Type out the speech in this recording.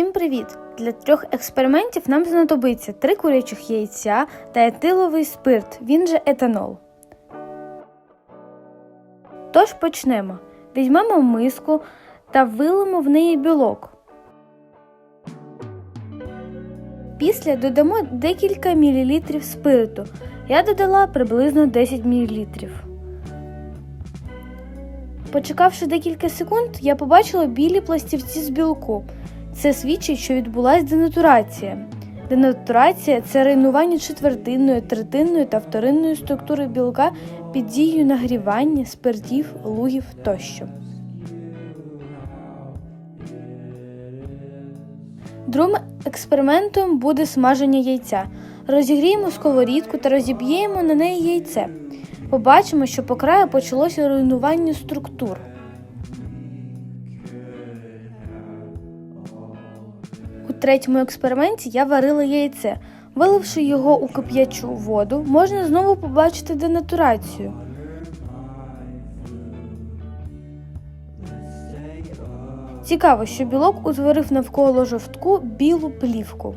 Всім привіт! Для трьох експериментів нам знадобиться три курячих яйця та етиловий спирт, він же етанол. Тож почнемо. Візьмемо миску та вилимо в неї білок. Після додамо декілька мілілітрів спирту. Я додала приблизно 10 мілілітрів. Почекавши декілька секунд, я побачила білі пластівці з білку. Це свідчить, що відбулася денатурація. Денатурація це руйнування четвертинної, третинної та вторинної структури білка під дією нагрівання, спиртів, лугів тощо. Другим експериментом буде смаження яйця. Розігріємо сковорідку та розіб'ємо на неї яйце. Побачимо, що по краю почалося руйнування структур. Третьому експерименті я варила яйце. Виливши його у кип'ячу воду, можна знову побачити денатурацію. Цікаво, що білок утворив навколо жовтку білу плівку.